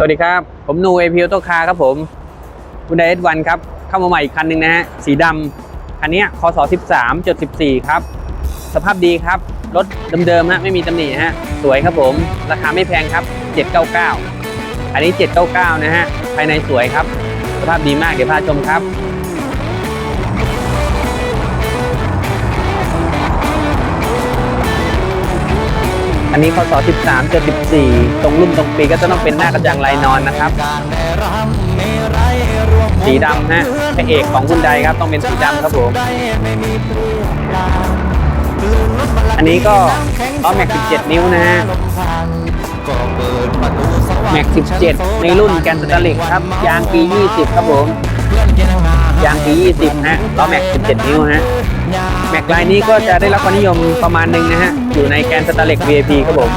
สวัสดีครับ ผมนูเอพิวโตคาครับผมคุณไดเอสวันครับ เข้ามาใหม่อีกคันหนึ่งนะฮะ สีดำคันนี้คศ13จด14 ครับ สภาพดีครับ รถเดิมๆฮะ ไม่มีตำหนิฮะ สวยครับผม ราคาไม่แพงครับ 799 อันนี้ 799 นะฮะ ภายในสวยครับ สภาพดีมาก เดี๋ยวพาชมครับ อันนี้คศ13จด14 ตรงรุ่นตรงปีก็จะต้องเป็นหน้ากระจังลายนอนนะครับ สีดำฮะพระเอกของคุณใดครับต้องเป็นสีดำครับผม อันนี้ก็ล้อแม็ก 17 นิ้วนะฮะแม็ก 17 ในรุ่นแกนสตาลิกครับ ยางปี 20 ครับผม ยางปี 20 ฮะล้อแม็ก 17 นิ้วฮะ แม็กลายนี้ก็จะได้รับความนิยมประมาณหนึ่งนะฮะ อยู่ในแกนสตาร์ลิก VIP ครับผม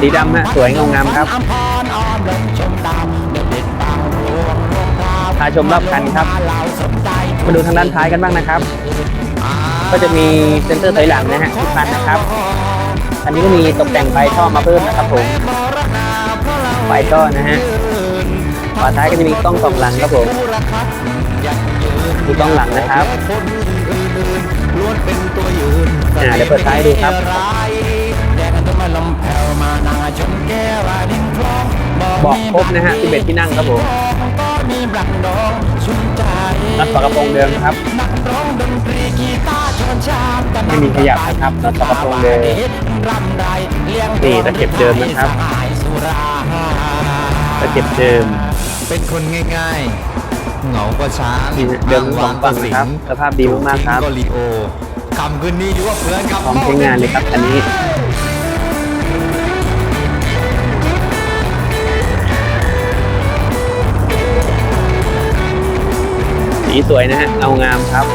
สีดำฮะ สวยงามครับพาชมรอบคันครับ มาดูทางด้านท้ายกันบ้างนะครับ ก็จะมีเซนเซอร์ถอยหลังนะฮะทุกคันนะครับ อันนี้ก็มีตกแต่งไฟท่อมาเพิ่มนะครับผมไฟท่อนะฮะฝาท้ายก็จะมีกล้องสองหลังครับผมมีกล้องหลังนะครับ อ่าเดี๋ยวเปิดท้ายดูครับบอกครบนะฮะ11ที่นั่งครับผมนัดฝากระโปรงเดิมครับไม่มีขยับนะครับนัดฝากระโปรงเดิมนี่ตะเข็บเดิมนะครับตะเข็บเดิม เป็นคนง่ายๆ เหงาก็ช้างนี่ฮะเดิมสองฝั่งนะครับสภาพดีมากๆครับก็ลีโอคำคืนนี้อยู่ว่าเพื่อนกับพร้อมใช้งานเลยครับอันนี้สีสวยนะฮะเงางามครับ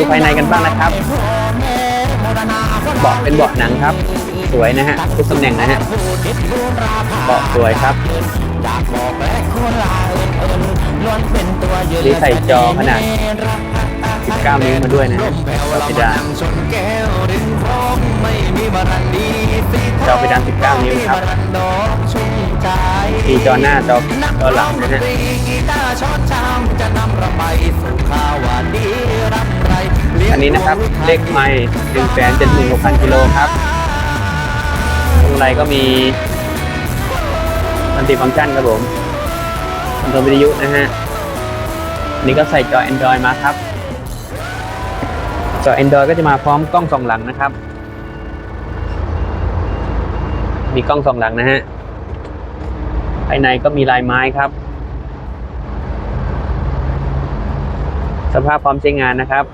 ดูภายในกันบ้างนะครับเบาะเป็นเบาะหนังครับ สวยนะฮะทุกตำแหน่งนะฮะเบาะสวยครับนี่ใส่จอขนาด 19 นิ้วมาด้วยนะฮะจอเดานจอเพดาน19 นิ้วครับ มีจอหน้าจอจอหลังนะฮะอันนี้นะครับเลขไม่หนึ่งแสนเจ็ดหมื่นหกพันกิโลครับตรงไรก็มีมันติฟังก์ชันครับผมคอนโทรลวิทยุนะฮะอันนี้ก็ใส่จอ Android มาครับ จอ Android ก็จะมาพร้อมกล้องส่องหลังนะครับ มีกล้องส่องหลังนะฮะ ภายในก็มีลายไม้ครับ สภาพพร้อมใช้งานนะครับ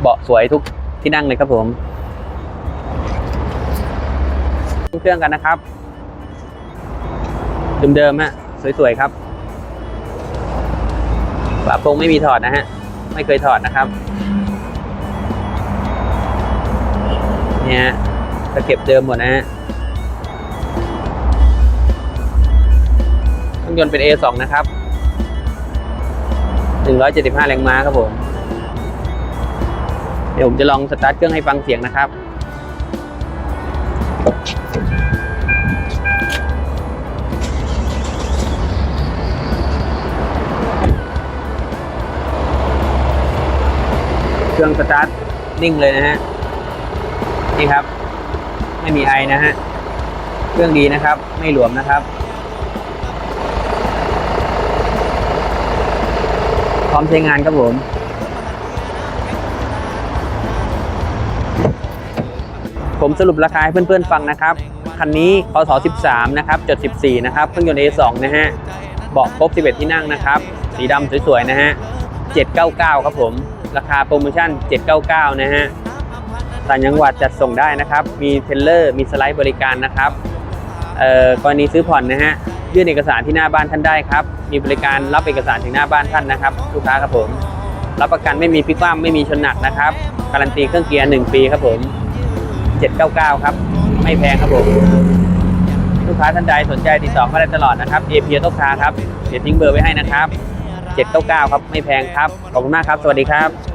เบาะสวยทุกที่นั่งเลยครับผมเครื่องกันนะครับ เดิมๆฮะสวยๆครับฝาโปรงไม่มีถอดนะฮะ ไม่เคยถอดนะครับเนี่ยตะเก็บเดิมหมดนะฮะ ยนต์เป็น A2 นะครับ 175 แรงม้าครับผม เดี๋ยวผมจะลองสตาร์ทเครื่องให้ฟังเสียงนะครับเครื่องสตาร์ทนิ่งเลยนะฮะ นี่ครับ ไม่มีไอนะฮะ เครื่องดีนะครับ ไม่หลวมนะครับ ร้อมใช้งานครับผมผมสรุปราคาให้เพื่อนๆฟังนะครับ คันนี้พศ13 นะครับจด14 นะครับ เครื่องยนต์ A2 นะฮะ เบาะครบ 11 ที่นั่งนะครับ สีดำสวยๆ นะฮะ 799 ครับผม ราคาโปรโมชั่น 799 นะฮะ ต่างจังหวัดจัดส่งได้นะครับ มีเทรลเลอร์ มีสไลด์บริการนะครับ เอ่อ กรณีซื้อผ่อนนะฮะ ยื่นเอกสารที่หน้าบ้านท่านได้ครับ มีบริการรับเอกสารถึงหน้าบ้านท่านนะครับ ลูกค้าครับผม รับประกันไม่มีพลิกคว่ำไม่มีชนหนักนะครับ การันตีเครื่องเกียร์ 1 ปีครับผม 799 ครับ ไม่แพงครับผม ลูกค้าท่านใดสนใจติดต่อมาได้ตลอดนะครับ เอพีโตค้าครับ เดี๋ยวทิ้งเบอร์ไว้ให้นะครับ 799 ครับ ไม่แพงครับ ขอบคุณมากครับ สวัสดีครับ